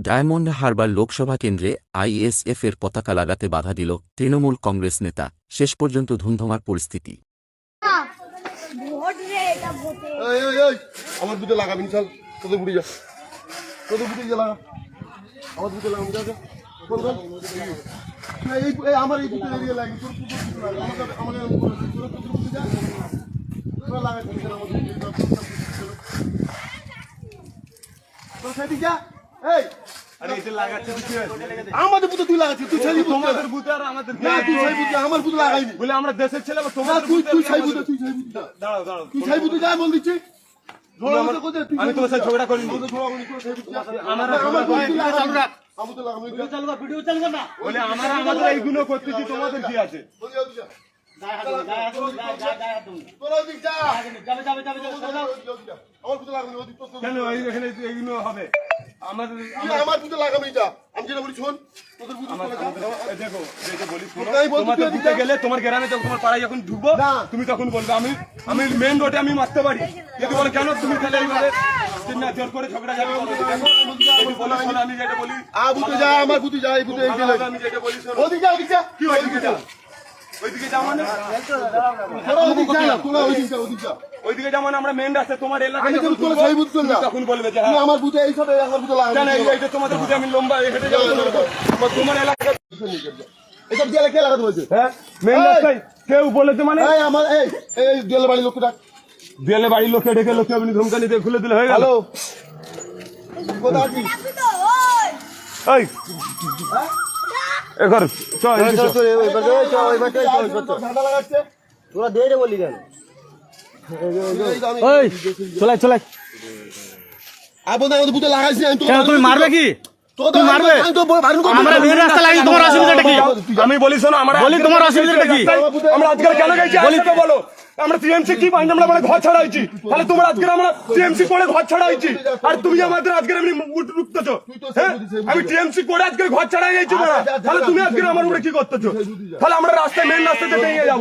Diamond Harbour Lok Sabha কেন্দ্রে ISF এর পতাকা লাগাতে বাধা দিল তৃণমূল কংগ্রেস নেতা। শেষ পর্যন্ত ধুন্ধমার পরিস্থিতি। যা। যা। আমাদের বুতো তুই লাগাচ্ছিস তুই ছেলে তোমাদের বুথে আর আমাদের না তুই ছেলে বুতো আমার বুতো লাগাইনি। বলে আমরা দেশের ছেলে বা না তুই তুই আর ছেলে তুই ছেলে বুতো। দাঁড়াও দাঁড়াও তুই ছেলে বুতো যা বল দিচ্ছি। আমি তোমার সাথে ঝগড়া করিনি। তোরা। আমার না, চালু রাখ। আমি তো লাগাবো যা। বলে আমরা আমাদের এইগুলো করতেছি তোমাদের কি আছে। তোরা তোর তোর- কেন এই- এইগুলো হবে? আমার বুতো লাগাবি যা। আমি যেটা বলি শোন। তোদের বুতো তোরা যা। এই দেখো যেটা বলি শোনো। তাই বলছি, তোমাদের তুই গেলে তোমার গ্রামে যখন তোমার পাড়ায় যখন ঢুকবো না। তুমি তখন বলবে আমি আমি মেন রোডে আমি মারতে পারি। যদি বলে কেন তুমি তাহলে এইভাবে করে ঝগড়া যাবে আমি যেটা বলি আ বুতো যা আমার বুতো যা এই বুতো এই যে আমি যেটা বলি শোনো। ওদিক কি ওইদিকে যাও মানে? যেমন আমরা মেন রাস্তা তোমার এলাকায় তখন বলবে যে হ্যাঁ। আমার বুতো এই সাথে আমার বুতো কেন লাগাবি এইটা তোমাদের বুঝে আমি লম্বা হেঁটে যাব তোমার- তোমার এলাকায় এসব কে লাগাতে বলছে? হ্যাঁ মেন রাস্তায় কেউ বলেছে মানে? এই আমার এই এই দেয়ালে বাড়ির লোকটা ডাক। দেয়ালে বাড়ির লোককে ডেকে লোককে আপনি ধমকানি দিয়ে খুলে দিলে হয়ে গেল। হ্যালো। কোথায় আছিস ওই। এই! তোরা দিয়ে বলি কেন? ওই চলাই চলাই। মারবে কি? আমি বলি শোনো আমরা বলি তোমার অসুবিধাটা কি? আমরা আজকাল কেন গেছি বলি তো বলো। আমরা টিএমসি কি পাইনি আমরা মানে ঘর ছাড়া হয়েছি। তাহলে তোমার আজকে আমরা টিএমসি করে ঘর ছাড়া হয়েছি। আর তুমি আমাদের আজকে এমনি মুখ রুখতেছো হ্যাঁ? আমি টিএমসি করে আজকে ঘর ছাড়া গেছি না তাহলে তুমি আজকে আমার উপরে কি করতেছো? তাহলে আমরা রাস্তায় মেন রাস্তাতে ভেঙে যাব।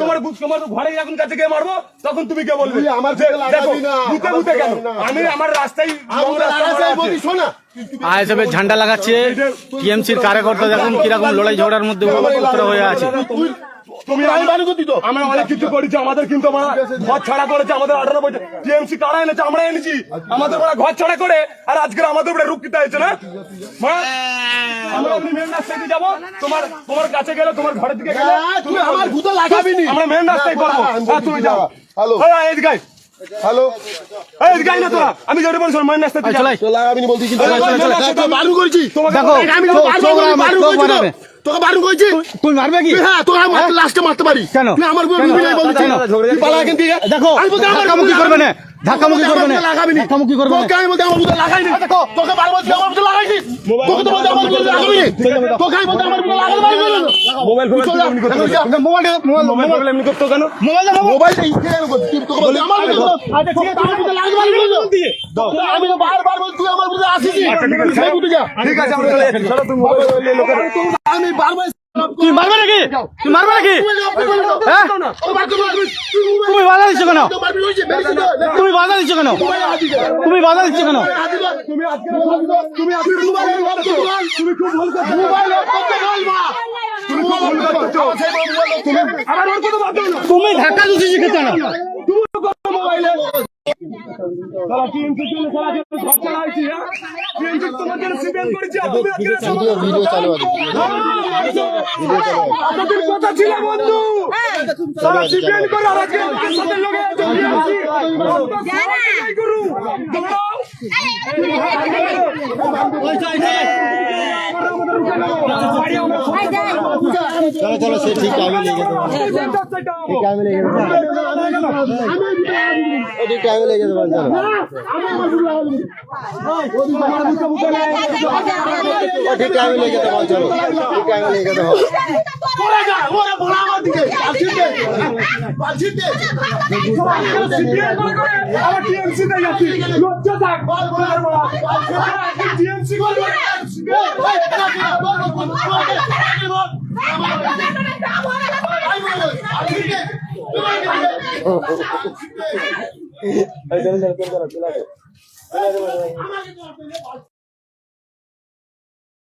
তোমার বুক তোমার ঘরে এখন কাছে গিয়ে মারবো তখন তুমি কে বলবে? আমার যে, বুকে লাগাবি দেখো, না, বুকে বুকে কেন? আমি আমার রাস্তায় শোনা আইএসএফ ঝান্ডা লাগাচ্ছে। টিএমসির কার্যকর্তা দেখুন কীরকম লড়াই ঝগড়ার মধ্যে উত্তর হয়ে আছে। তুমি আমি করতি তো। আমরা অনেক কিছু করেছি আমাদের কিন্তু আমরা ঘর ছাড়া করেছে আমাদের আঠারো বছর। টিএমসি কারা এনেছে আমরা এনেছি। আমাদের ওরা ঘর ছাড়া করে আর আজকে আমাদের উপরে রুকিতে হয়েছে না? মা, আমরা মেন রাস্তায় যাব? তোমার তোমার কাছে গেলে তোমার ঘরের দিকে গেলে না, আমার ভূতে লাগাবি নি। আমরা মেন রাস্তায় করব। আমি হ্যাঁ, বলছি তুমি যাও। হ্যালো। হ্যাঁ এদিকে আয়। হ্যালো। এই এদিকে না তোরা আমি যেটা বলছি মেন রাস্তায় চলাই। কিন্তু করেছি তোমাকে আমি করেছি। তোকে বারণ করেছি? তুই মারবে কি? হ্যাঁ তোকে আমি লাস্টে মারতে পারি। কেন? আমার কেন? তুই পালা এখান থেকে। দেখো আমি বলতে আমার কি করবে না। ধাক্কামুখি করবে না। লাগাবি নি। ধাক্কামুখি করবে না। তোকে আমি বলছি আমার বুকে লাগাই নি। দেখো তোকে বারবার বলছি আমার বুকে তোকে তো বলছি আমার বুকে লাগাবি নি। তোকে আমি বলছি আমার বুকে লাগাতে পারবি না। মোবাইল যা, এমনি করতে। যা। মোবাইল মোবাইল এমনি করতে কেন? Mobile mobile. এই কে করছিস? তুই তোকে আমার বুকে আচ্ছা ঠিক আছে। আমার বুকে লাগাতে পারবি না আমি তো বারবার বলছি তুই আমার বুকে আসিস তুই সেই বুকে যা। ঠিক আছে আমরা চলে যাচ্ছি। চলো তুমি মোবাইল নিয়ে লোকের আমি বারবার তুমি মারবে নাকি? তুমি মারবে নাকি? হ্যাঁ? দিচ্ছ কেন? তুমি বাধা দিচ্ছ কেন? তুমি বাধা দিচ্ছ কেন? তুমি আজকে তুমি আজকে তুমি খুব ভুল করছ মোবাইল করতে বলবা তুমি খুব ভুল করছ তুমি আমার ওর কথা বাদ দাও না তুমি ধাক্কা দিচ্ছ শিখেছ না টিএমসি চলে হ্যাঁ আজকে ভিডিও চালু আপনাদের ছিল বন্ধু করে আর আজকে আমাদের লোকে আছে টিএমসি জানা চলো চলো সে ঠিক টাইমে লেগে ঠিক টাইমে লেগে টাইমে লেগে চলো ও ঠিক টাইমে লেগে দেবো চলো ঠিক টাইমে লেগে দেবো ওরা যা ওরা বড় আমার দিকে পালছিতে পালছিতে সিপিএম করে করে আবার টিএমসি লজ্জা থাক আমাকে